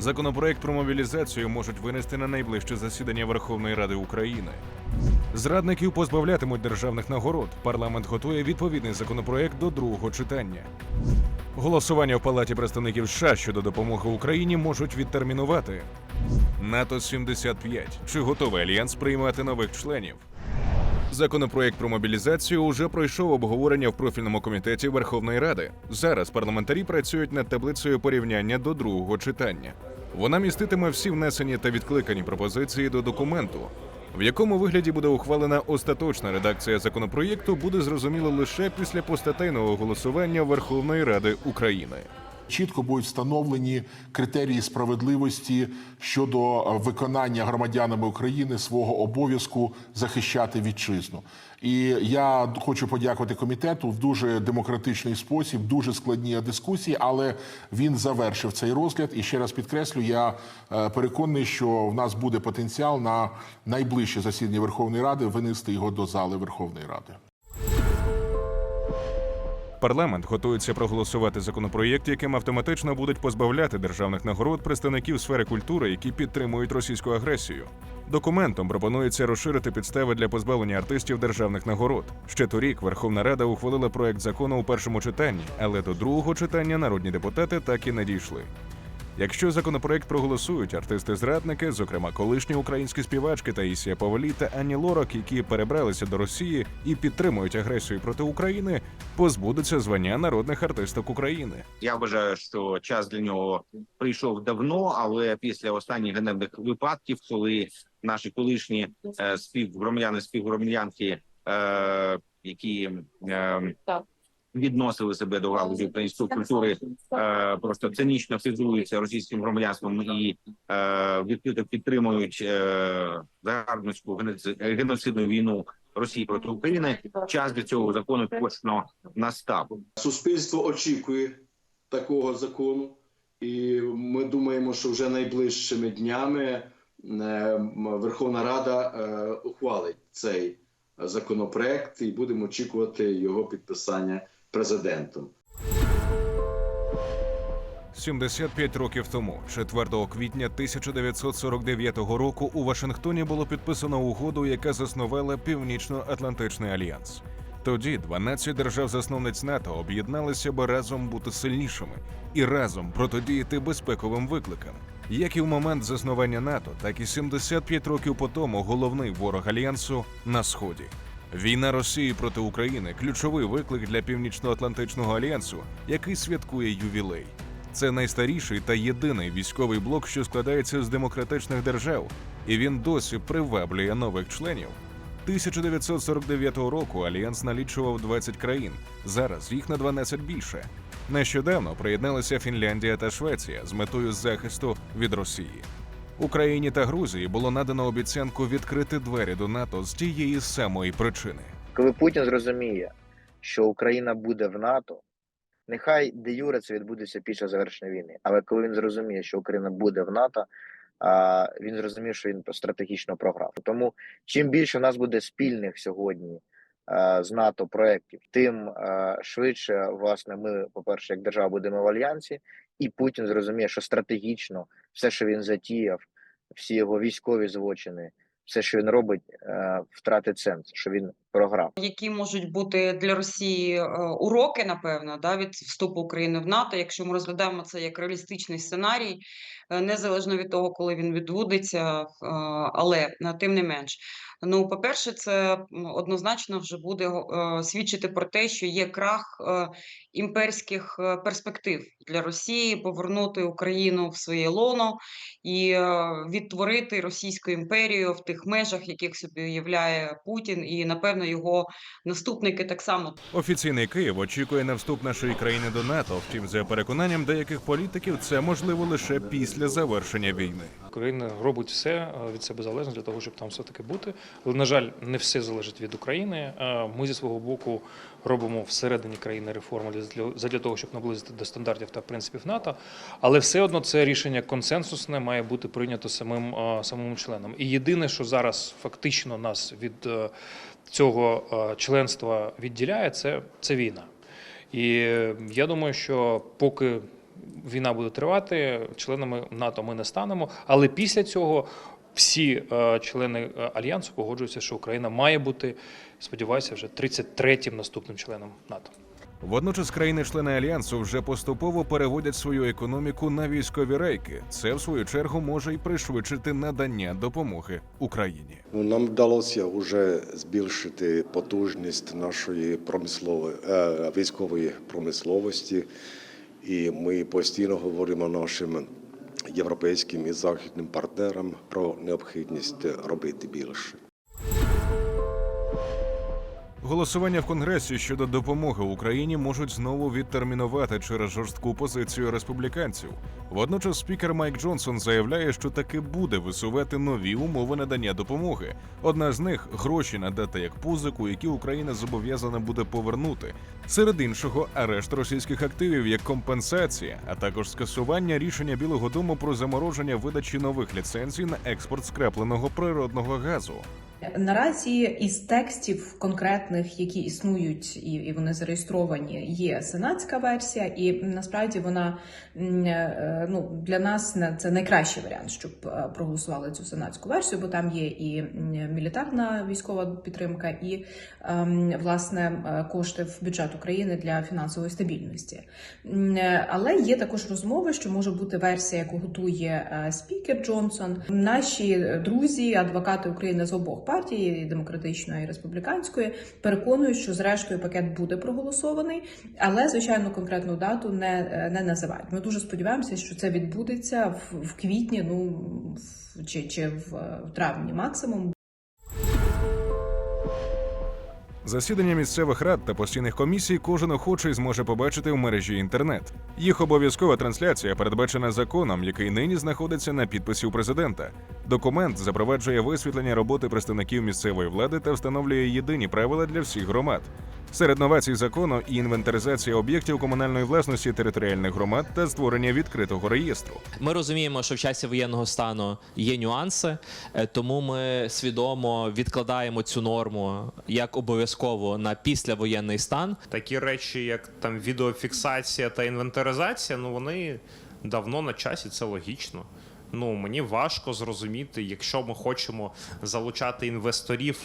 Законопроект про мобілізацію можуть винести на найближче засідання Верховної Ради України. Зрадників позбавлятимуть державних нагород. Парламент готує відповідний законопроект до другого читання. Голосування в Палаті представників США щодо допомоги Україні можуть відтермінувати. НАТО 75. Чи готовий альянс приймати нових членів? Законопроект про мобілізацію уже пройшов обговорення в профільному комітеті Верховної Ради. Зараз парламентарі працюють над таблицею порівняння до другого читання. Вона міститиме всі внесені та відкликані пропозиції до документу. В якому вигляді буде ухвалена остаточна редакція законопроєкту, буде зрозуміло лише після постатейного голосування Верховної Ради України. Чітко будуть встановлені критерії справедливості щодо е, виконання громадянами України свого обов'язку захищати вітчизну. І я хочу подякувати комітету в дуже демократичний спосіб, дуже складні дискусії, але він завершив цей розгляд. І ще раз підкреслю, я е, переконаний, що в нас буде потенціал на найближче засідання Верховної Ради винести його до зали Верховної Ради. Парламент готується проголосувати законопроєкт, яким автоматично будуть позбавляти державних нагород представників сфери культури, які підтримують російську агресію. Документом пропонується розширити підстави для позбавлення артистів державних нагород. Ще торік Верховна Рада ухвалила проект закону у першому читанні, але до другого читання народні депутати так і не дійшли. Якщо законопроект проголосують, артисти-зрадники, зокрема колишні українські співачки Таїсія Павлі та Ані Лорак, які перебралися до Росії і підтримують агресію проти України, позбудуться звання народних артисток України. Я вважаю, що час для нього прийшов давно, але після останніх ганебних випадків, коли наші колишні е, співгромадяни, співгромадянки, е, які е, Так. Відносили себе до галузі української культури, е, просто цинічно фізуються російським громадянством і е, відкрито підтримують е, загарбницьку геноци- геноцидну війну Росії проти України. Час для цього закону точно настав. Суспільство очікує такого закону, і ми думаємо, що вже найближчими днями е, Верховна Рада е, ухвалить цей законопроект і будемо очікувати його підписання президентом. 75 років тому, 4 квітня 1949 року, у Вашингтоні було підписано угоду, яка заснувала Північно-Атлантичний альянс. Тоді 12 держав-засновниць НАТО об'єдналися, аби разом бути сильнішими і разом протидіяти безпековим викликам. Як і в момент заснування НАТО, так і 75 років по тому головний ворог альянсу на сході. Війна Росії проти України ключовий виклик для Північно-Атлантичного альянсу, який святкує ювілей. Це найстаріший та єдиний військовий блок, що складається з демократичних держав, і він досі приваблює нових членів. 1949 року альянс налічував 20 країн. Зараз їх на 12 більше. Нещодавно приєдналися Фінляндія та Швеція з метою захисту від Росії. Україні та Грузії було надано обіцянку відкрити двері до НАТО з тієї самої причини. коли Путін зрозуміє, що Україна буде в НАТО, нехай де юре це відбудеться після завершення війни. Але коли він зрозуміє, що Україна буде в НАТО, він зрозуміє, що він стратегічно програв. Тому чим більше в нас буде спільних сьогодні з НАТО проєктів, тим швидше, власне, ми, по-перше, як держава будемо в альянсі, і Путін зрозуміє, що стратегічно все, що він затіяв, всі його військові злочини, все, що він робить, е, втратить сенс, що він програв. які можуть бути для Росії е, уроки, напевно, да, від вступу України в НАТО, якщо ми розглядаємо це як реалістичний сценарій, е, незалежно від того, коли він відбудеться, е, але тим не менш. Ну, по-перше, це однозначно вже буде свідчити про те, що є крах імперських перспектив для Росії повернути Україну в своє лоно і відтворити Російську імперію в тих межах, яких собі уявляє Путін, і напевно його наступники так само. Офіційний Київ очікує на вступ нашої країни до НАТО. Втім, за переконанням деяких політиків, це можливо лише після завершення війни. Україна робить все е, від себе залежно для того, щоб там все таки бути. Але на жаль, не все залежить від України. Е, Ми зі свого боку робимо всередині країни реформи для задля того, щоб наблизити до стандартів та принципів НАТО. Але все одно це рішення консенсусне має бути прийнято самим е, самим членом. І єдине, що зараз фактично нас від цього е, членства відділяє, це, це війна. І е, я думаю, що поки війна буде тривати, членами НАТО ми не станемо. Але після цього всі е, члени альянсу погоджуються, що Україна має бути, сподіваюся, вже 33-м наступним членом НАТО. Водночас країни-члени альянсу вже поступово переводять свою економіку на військові рейки. Це в свою чергу може й пришвидшити надання допомоги Україні. Ну, нам вдалося вже збільшити потужність нашої промислової е, військової промисловості, і ми постійно говоримо нашим європейським і західним партнерам про необхідність робити більше. Голосування в Конгресі щодо допомоги Україні можуть знову відтермінувати через жорстку позицію республіканців. Водночас спікер Майк Джонсон заявляє, що таки буде висувати нові умови надання допомоги. Одна з них гроші надати як позику, які Україна зобов'язана буде повернути. Серед іншого, арешт російських активів як компенсація, а також скасування рішення Білого Дому про замороження видачі нових ліцензій на експорт скрапленого природного газу. Наразі із текстів конкретних, які існують і, і вони зареєстровані, є сенатська версія, і насправді вона е, ну для нас це найкращий варіант, щоб е, проголосували цю сенатську версію, бо там є і мілітарна військова підтримка, і ем, власне е, кошти в бюджет України для фінансової стабільності. Але є також розмови, що може бути версія, яку готує спікер Джонсон. Наші друзі, адвокати України з обох партій, і демократичної і республіканської, переконують, що зрештою пакет буде проголосований, але звичайно конкретну дату не, е, не називають. Ми дуже сподіваємося, що це відбудеться в, в квітні, ну в- чи, чи в, е, в травні максимум. Засідання місцевих рад та постійних комісій кожен охочий зможе побачити в мережі інтернет. Їх обов'язкова трансляція передбачена законом, який нині знаходиться на підписі у президента. Документ запроваджує висвітлення роботи представників місцевої влади та встановлює єдині правила для всіх громад. Серед новацій закону і інвентаризація об'єктів комунальної власності територіальних громад та створення відкритого реєстру. Ми розуміємо, що в часі воєнного стану є нюанси, е, тому ми свідомо відкладаємо цю норму як обов'язково на післявоєнний стан. Такі речі, як там відеофіксація та інвентаризація, ну вони давно на часі, це логічно. Ну мені важко зрозуміти, якщо ми хочемо залучати інвесторів,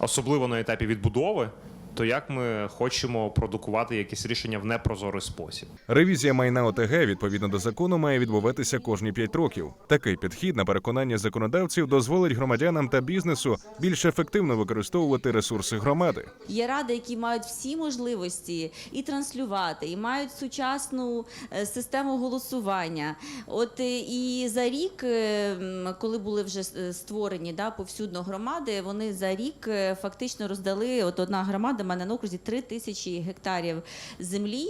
особливо на етапі відбудови, то як ми хочемо продукувати якісь рішення в непрозорий спосіб. Ревізія майна ОТГ відповідно до закону має відбуватися кожні 5 років. Такий підхід на переконання законодавців дозволить громадянам та бізнесу більш ефективно використовувати ресурси громади. Є ради, які мають всі можливості і транслювати, і мають сучасну е, систему голосування. От е, і за рік, е, коли були вже створені да, повсюдно громади, вони за рік фактично роздали. От одна громада мене на окрузі 3 тисячі гектарів землі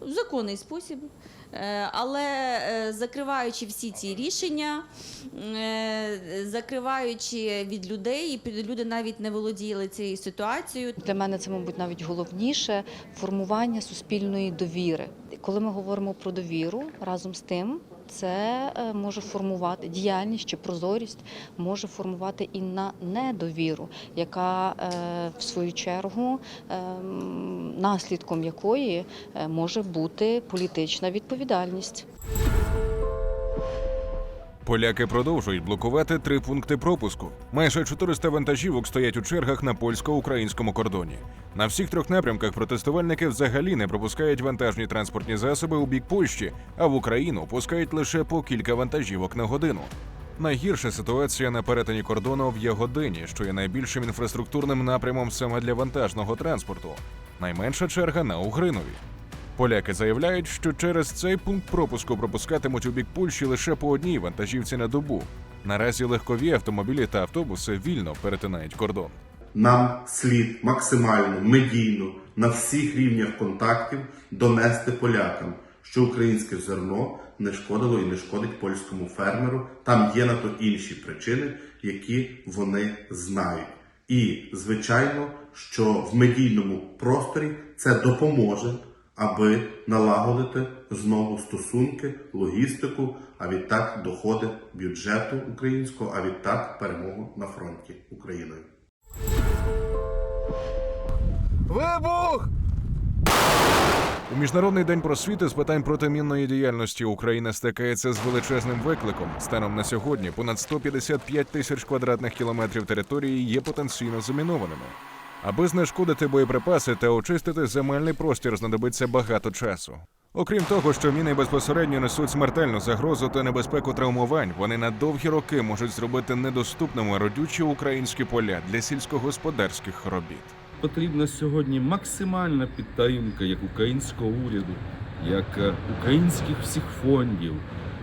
в законний спосіб. Е, Але е, закриваючи всі ці рішення, е, закриваючи від людей, люди навіть не володіли цією ситуацією. Для мене це, мабуть, навіть головніше формування суспільної довіри. Коли ми говоримо про довіру, разом з тим це е, може формувати діяльність чи прозорість, може формувати і на недовіру, яка е, в свою чергу е, наслідком якої е, може бути політична відповідальність. Поляки продовжують блокувати три пункти пропуску. Майже 400 вантажівок стоять у чергах на польсько-українському кордоні. На всіх трьох напрямках протестувальники взагалі не пропускають вантажні транспортні засоби у бік Польщі, а в Україну пускають лише по кілька вантажівок на годину. Найгірша ситуація на перетині кордону в Ягодині, що є найбільшим інфраструктурним напрямом саме для вантажного транспорту. Найменша черга на Угринові. Поляки заявляють, що через цей пункт пропуску пропускатимуть у бік Польщі лише по одній вантажівці на добу. Наразі легкові автомобілі та автобуси вільно перетинають кордон. Нам слід максимально медійно на всіх рівнях контактів донести полякам, що українське зерно не шкодило і не шкодить польському фермеру. Там є на то інші причини, які вони знають. І звичайно, що в медійному просторі це допоможе, аби налагодити знову стосунки, логістику, а відтак доходи бюджету українського, а відтак перемогу на фронті Україною. Вибух! У міжнародний день просвіти з питань протимінної діяльності Україна стикається з величезним викликом. Станом на сьогодні понад 155 тисяч квадратних кілометрів території є потенційно замінованими. Аби знешкодити боєприпаси та очистити земельний простір, знадобиться багато часу. Окрім того, що міни безпосередньо несуть смертельну загрозу та небезпеку травмувань, вони на довгі роки можуть зробити недоступними родючі українські поля для сільськогосподарських робіт. Потрібна сьогодні максимальна підтримка як українського уряду, як е, українських всіх фондів,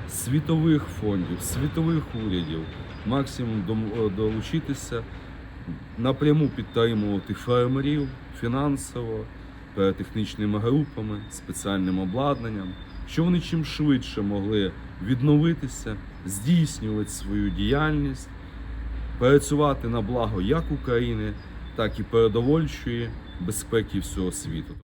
світових фондів, світових урядів, максимум е, долучитися, напряму підтримувати фермерів фінансово, е, технічними групами, спеціальним обладнанням, щоб вони чим швидше могли відновитися, здійснювати свою діяльність, працювати на благо як України, так і передовольчої безпеки всього світу.